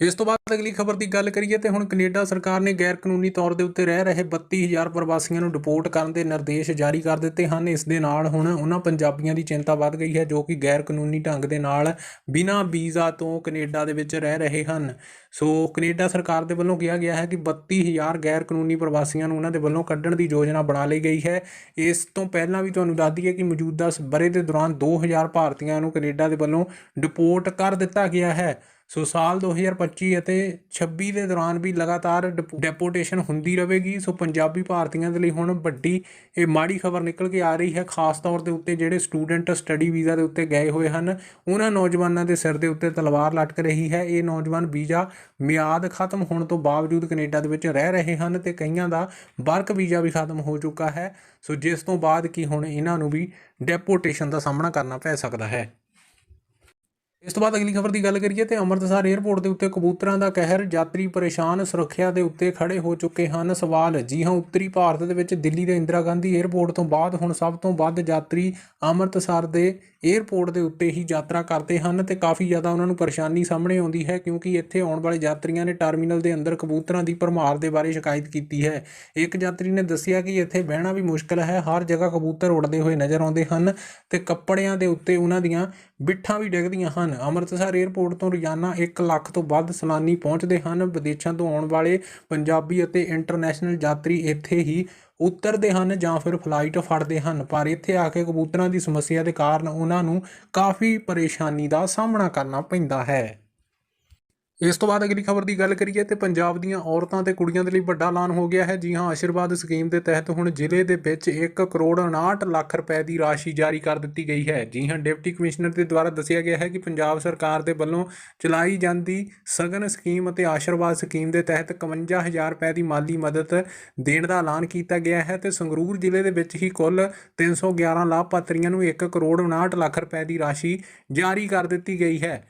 S1: ਇਸ ਤੋਂ ਬਾਅਦ ਅਗਲੀ ਖਬਰ ਦੀ ਗੱਲ ਕਰੀਏ ਤੇ ਹੁਣ ਕੈਨੇਡਾ ਸਰਕਾਰ ਨੇ ਗੈਰ ਕਾਨੂੰਨੀ ਤੌਰ ਦੇ ਉੱਤੇ ਰਹਿ ਰਹੇ 32000 ਪ੍ਰਵਾਸੀਆਂ ਨੂੰ ਡਿਪੋਰਟ ਕਰਨ ਦੇ ਨਿਰਦੇਸ਼ ਜਾਰੀ ਕਰ ਦਿੱਤੇ ਹਨ। ਇਸ ਦੇ ਨਾਲ ਹੁਣ ਉਹਨਾਂ ਪੰਜਾਬੀਆਂ ਦੀ ਚਿੰਤਾ ਵੱਧ ਗਈ ਹੈ ਜੋ ਕਿ ਗੈਰ ਕਾਨੂੰਨੀ ਢੰਗ ਦੇ ਨਾਲ ਬਿਨਾਂ ਵੀਜ਼ਾ ਤੋਂ ਕੈਨੇਡਾ ਦੇ ਵਿੱਚ ਰਹਿ ਰਹੇ ਹਨ। ਸੋ ਕੈਨੇਡਾ ਸਰਕਾਰ ਦੇ ਵੱਲੋਂ ਕਿਹਾ ਗਿਆ ਹੈ ਕਿ 32000 ਗੈਰ ਕਾਨੂੰਨੀ ਪ੍ਰਵਾਸੀਆਂ ਨੂੰ ਉਹਨਾਂ ਦੇ ਵੱਲੋਂ ਕੱਢਣ ਦੀ ਯੋਜਨਾ ਬਣਾ ਲਈ ਗਈ ਹੈ। ਇਸ ਤੋਂ ਪਹਿਲਾਂ ਵੀ ਤੁਹਾਨੂੰ ਦੱਸ ਦਈਏ ਕਿ ਮੌਜੂਦਾ ਬਰੇ ਦੇ ਦੌਰਾਨ 2000 ਭਾਰਤੀਆਂ ਨੂੰ ਕੈਨੇਡਾ ਦੇ ਵੱਲੋਂ ਡਿਪੋਰਟ ਕਰ ਦਿੱਤਾ ਗਿਆ ਹੈ। ਸੋ ਸਾਲ 2025 ਅਤੇ 26 ਦੇ ਦੌਰਾਨ ਵੀ ਲਗਾਤਾਰ ਡਿਪੋ- ਡੈਪੋਟੇਸ਼ਨ ਹੁੰਦੀ ਰਹੇਗੀ। ਸੋ ਪੰਜਾਬੀ ਭਾਰਤੀਆਂ ਦੇ ਲਈ ਹੁਣ ਵੱਡੀ ਇਹ ਮਾੜੀ ਖਬਰ ਨਿਕਲ ਕੇ ਆ ਰਹੀ ਹੈ। ਖਾਸ ਤੌਰ ਦੇ ਉੱਤੇ ਜਿਹੜੇ ਸਟੂਡੈਂਟ ਸਟੱਡੀ ਵੀਜ਼ਾ ਦੇ ਉੱਤੇ ਗਏ ਹੋਏ ਹਨ, ਉਹਨਾਂ ਨੌਜਵਾਨਾਂ ਦੇ ਸਿਰ ਦੇ ਉੱਤੇ ਤਲਵਾਰ ਲਟਕ ਰਹੀ ਹੈ। ਇਹ ਨੌਜਵਾਨ ਵੀਜ਼ਾ ਮਿਆਦ ਖਤਮ ਹੋਣ ਤੋਂ ਬਾਵਜੂਦ ਕੈਨੇਡਾ ਦੇ ਵਿੱਚ ਰਹਿ ਰਹੇ ਹਨ ਤੇ ਕਈਆਂ ਦਾ ਵਰਕ ਵੀਜ਼ਾ ਵੀ ਖਤਮ ਹੋ ਚੁੱਕਾ ਹੈ। ਸੋ ਜਿਸ ਤੋਂ ਬਾਅਦ ਕੀ ਹੁਣ ਇਹਨਾਂ ਨੂੰ ਵੀ ਡੈਪੋਟੇਸ਼ਨ ਦਾ ਸਾਹਮਣਾ ਕਰਨਾ ਪੈ ਸਕਦਾ ਹੈ। ਇਸ ਤੋਂ ਬਾਅਦ ਅਗਲੀ ਖਬਰ ਦੀ ਗੱਲ ਕਰੀਏ ਤੇ ਅੰਮ੍ਰਿਤਸਰ 에ਅਰਪੋਰਟ ਦੇ ਉੱਤੇ ਕਬੂਤਰਾਂ ਦਾ ਕਹਿਰ, ਯਾਤਰੀ ਪਰੇਸ਼ਾਨ, ਸੁਰੱਖਿਆ ਦੇ ਉੱਤੇ ਖੜੇ ਹੋ ਚੁੱਕੇ ਹਨ ਸਵਾਲ। ਜੀ ਹਾਂ, ਉੱਤਰੀ ਭਾਰਤ ਦੇ ਵਿੱਚ ਦਿੱਲੀ ਦੇ ਇੰਦਰਾ ਗਾਂਧੀ 에ਅਰਪੋਰਟ ਤੋਂ ਬਾਅਦ ਹੁਣ ਸਭ ਤੋਂ ਵੱਧ ਯਾਤਰੀ ਅੰਮ੍ਰਿਤਸਰ ਦੇ 에ਅਰਪੋਰਟ ਦੇ ਉੱਤੇ ਹੀ ਯਾਤਰਾ ਕਰਦੇ ਹਨ ਤੇ ਕਾਫੀ ਜ਼ਿਆਦਾ ਉਹਨਾਂ ਨੂੰ ਪਰੇਸ਼ਾਨੀ ਸਾਹਮਣੇ ਆਉਂਦੀ ਹੈ ਕਿਉਂਕਿ ਇੱਥੇ ਆਉਣ ਵਾਲੇ ਯਾਤਰੀਆਂ ਨੇ ਟਰਮੀਨਲ ਦੇ ਅੰਦਰ ਕਬੂਤਰਾਂ ਦੀ ਭਰਮਾਰ ਦੇ ਬਾਰੇ ਸ਼ਿਕਾਇਤ ਕੀਤੀ ਹੈ। ਇੱਕ ਯਾਤਰੀ ਨੇ ਦੱਸਿਆ ਕਿ ਇੱਥੇ ਬਹਿਣਾ ਵੀ ਮੁਸ਼ਕਲ ਹੈ, ਹਰ ਜਗ੍ਹਾ ਕਬੂਤਰ ਉੱਡਦੇ ਹੋਏ ਨਜ਼ਰ ਆਉਂਦੇ ਹਨ ਤੇ ਕੱਪੜਿਆਂ ਦੇ ਉੱਤੇ ਉਹਨਾਂ ਦੀਆਂ ਬਿੱਠਾਂ ਵੀ ਡਿੱਗਦੀਆਂ ਹਨ। ਅੰਮ੍ਰਿਤਸਰ 에ਅਰਪੋਰਟ ਤੋਂ ਰੋਜ਼ਾਨਾ 1 ਲੱਖ ਤੋਂ ਵੱਧ ਸੈਲਾਨੀ ਪਹੁੰਚਦੇ ਹਨ। ਵਿਦੇਸ਼ਾਂ ਤੋਂ ਆਉਣ ਵਾਲੇ ਪੰਜਾਬੀ ਅਤੇ ਇੰਟਰਨੈਸ਼ਨਲ ਯਾਤਰੀ ਇੱਥੇ ਹੀ ਉਤਰਦੇ ਹਨ ਜਾਂ ਫਿਰ ਫਲਾਈਟ ਫੜਦੇ ਹਨ। ਪਰ ਇੱਥੇ ਆ ਕੇ ਕਬੂਤਰਾਂ ਦੀ ਸਮੱਸਿਆ ਦੇ ਕਾਰਨ ਉਹਨਾਂ ਨੂੰ ਕਾਫੀ ਪਰੇਸ਼ਾਨੀ ਦਾ ਸਾਹਮਣਾ ਕਰਨਾ ਪੈਂਦਾ ਹੈ। ਇਸ ਤੋਂ ਬਾਅਦ ਅਗਲੀ ਖਬਰ ਦੀ ਗੱਲ ਕਰੀਏ ਤੇ ਪੰਜਾਬ ਦੀਆਂ ਔਰਤਾਂ ਤੇ ਕੁੜੀਆਂ ਦੇ ਲਈ ਵੱਡਾ ਐਲਾਨ ਹੋ ਗਿਆ ਹੈ। ਜੀ ਹਾਂ, ਆਸ਼ੀਰਵਾਦ ਸਕੀਮ ਦੇ ਤਹਿਤ ਹੁਣ ਜ਼ਿਲ੍ਹੇ ਦੇ ਵਿੱਚ 1 ਕਰੋੜ 59 ਲੱਖ ਰੁਪਏ ਦੀ ਰਾਸ਼ੀ ਜਾਰੀ ਕਰ ਦਿੱਤੀ ਗਈ ਹੈ। ਜੀ ਹਾਂ, ਡਿਪਟੀ ਕਮਿਸ਼ਨਰ ਦੇ ਦੁਆਰਾ ਦੱਸਿਆ ਗਿਆ ਹੈ ਕਿ ਪੰਜਾਬ ਸਰਕਾਰ ਦੇ ਵੱਲੋਂ ਚਲਾਈ ਜਾਂਦੀ ਸਗਨ ਸਕੀਮ ਅਤੇ ਆਸ਼ੀਰਵਾਦ ਸਕੀਮ ਦੇ ਤਹਿਤ 51000 ਰੁਪਏ ਦੀ ਮਾਲੀ ਮਦਦ ਦੇਣ ਦਾ ਐਲਾਨ ਕੀਤਾ ਗਿਆ ਹੈ ਤੇ ਸੰਗਰੂਰ ਜ਼ਿਲ੍ਹੇ ਦੇ ਵਿੱਚ ਹੀ ਕੁੱਲ 311 ਲਾਭਪਾਤਰੀਆਂ ਨੂੰ 1 ਕਰੋੜ 59 ਲੱਖ ਰੁਪਏ ਦੀ ਰਾਸ਼ੀ ਜਾਰੀ ਕਰ ਦਿੱਤੀ ਗਈ ਹੈ।